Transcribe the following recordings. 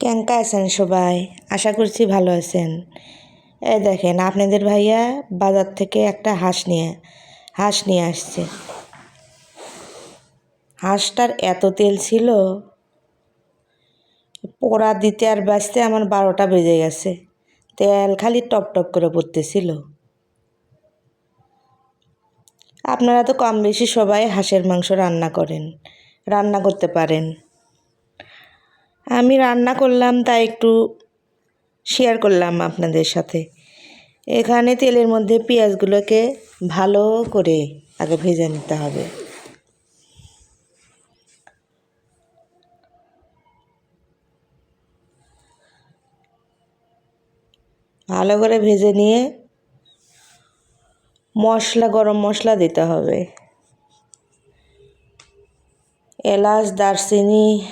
কেঙ্কা আছেন সবাই? আশা করছি ভালো আছেন। এই দেখেন, আপনাদের ভাইয়া বাজার থেকে একটা হাঁস নিয়ে হাঁস নিয়ে আসছে। হাঁসটার এত তেল ছিল, পোড়া দিতে আর বাঁচতে আমার বারোটা বেজে গেছে। তেল খালি টপ টপ করে পড়তেছিল। আপনারা তো কম বেশি সবাই হাঁসের মাংস রান্না করেন, রান্না করতে পারেন। আমি রান্না করলাম তাই একটু শেয়ার করলাম আপনাদের সাথে। এখানে তেলের মধ্যে পেঁয়াজগুলোকে ভালো করে আগে ভেজে নিতে হবে। ভালো করে ভেজে নিয়ে মশলা, গরম মশলা দিতে হবে। এলাচ, দারচিনি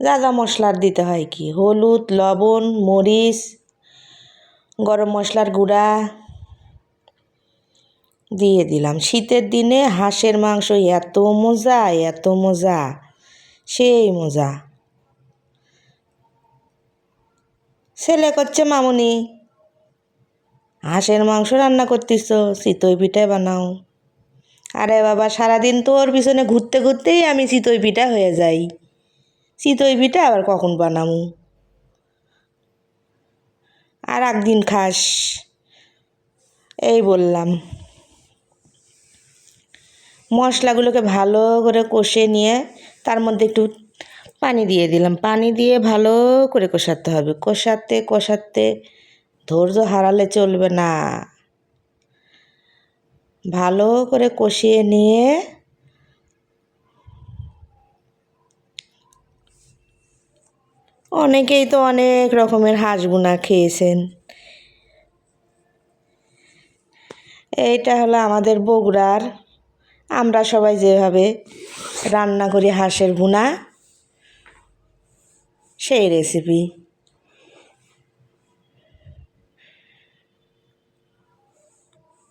যা যা মশলার দিতে হয় কি? হলুদ, লবণ, মরিচ, গরম মশলার গুঁড়া দিয়ে দিলাম। শীতের দিনে হাঁসের মাংস এত মজা এত মজা, সেই মজা। ছেলে করছে, মামুনি, হাঁসের মাংস রান্না করতিস চিতই পিঠা বানাও। আরে বাবা, সারাদিন তোর পিছনে ঘুরতে, ঘুরতেই আমি চিতই পিঠা হয়ে যাই। চিতই পিঠা আবার কখন বানামু? আর একদিন খাস। এই বললাম। মশলাগুলোকে ভালো করে কষে নিয়ে তার মধ্যে একটু পানি দিয়ে দিলাম। পানি দিয়ে ভালো করে কষাতে হবে। কষাতে কষাতে ধৈর্য হারালে চলবে না। ভালো করে কষিয়ে নিয়ে অনেকেই তো অনেক রকমের হাঁস বোনা খেয়েছেন। এইটা হলো আমাদের বগুড়ার। আমরা সবাই যেভাবে রান্না করি হাঁসের ভুনা সেই রেসিপি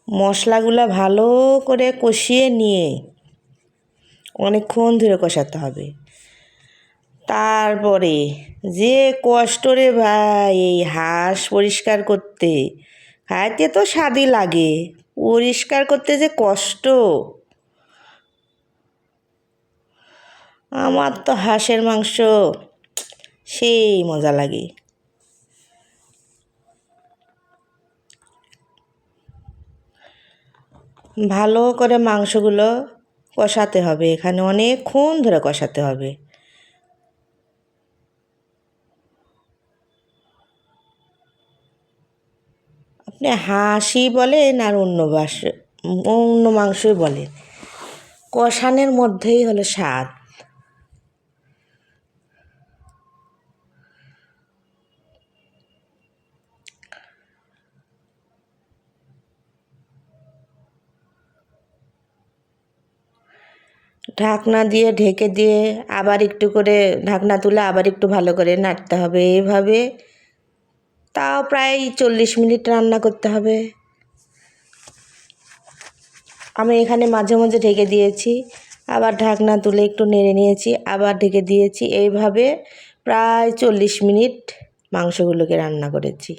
মশলাগুলো ভালো করে কষিয়ে নিয়ে অনেকক্ষণ ধরে কষাতে হবে। তারপরে যে কষ্ট রে ভাই, এই হাঁস পরিষ্কার করতে। খাইতে তো স্বাদই লাগে, পরিষ্কার করতে যে কষ্ট। আমার তো হাঁসের মাংস, সেই মজা লাগে। ভালো করে মাংসগুলো কষাতে হবে, এখানে অনেকক্ষণ ধরে কষাতে হবে। আপনি হাঁসই বলেন আর অন্য বাস, অন্য মাংসই বলেন। কষানের মধ্যেই হলো স্বাদ। ঢাকনা দিয়ে ঢেকে দিয়ে আবার একটু করে ঢাকনা তুলে আবার একটু ভালো করে নাড়তে হবে। এইভাবে তাও প্রায় চল্লিশ মিনিট রান্না করতে হবে। আমি এখানে মাঝে মাঝে ঢেকে দিয়েছি। আবার ঢাকনা তুলে একটু নেড়ে নিয়েছি, আবার ঢেকে দিয়েছি। এইভাবে প্রায় চল্লিশ মিনিট মাংসগুলোকে রান্না করেছি।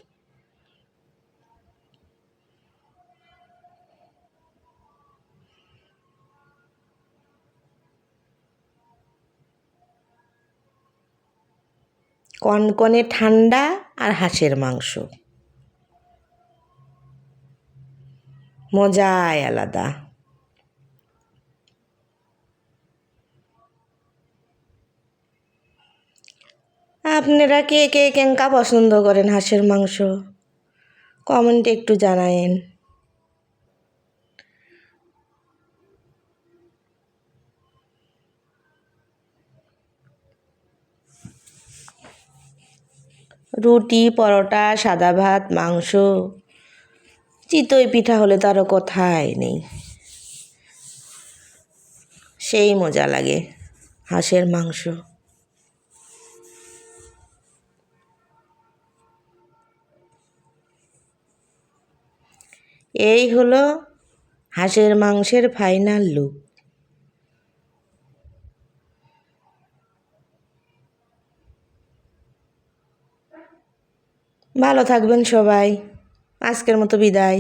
কনকনে ঠান্ডা আর হাঁসের মাংস। মজায় আলাদা। আপনারা কে কে কেঙ্কা পছন্দ করেন হাঁসের মাংস? কমেন্টে একটু জানায়েন। রুটি, পরোটা, সাদা ভাত, মাংস। চিতই পিঠা হলে তো আরও কথাই নেই। সেই মজা লাগে হাঁসের মাংস। এই হলো হাঁসের মাংসের ফাইনাল লুক ভালো থাকবেন সবাই। আজকের মতো বিদায়।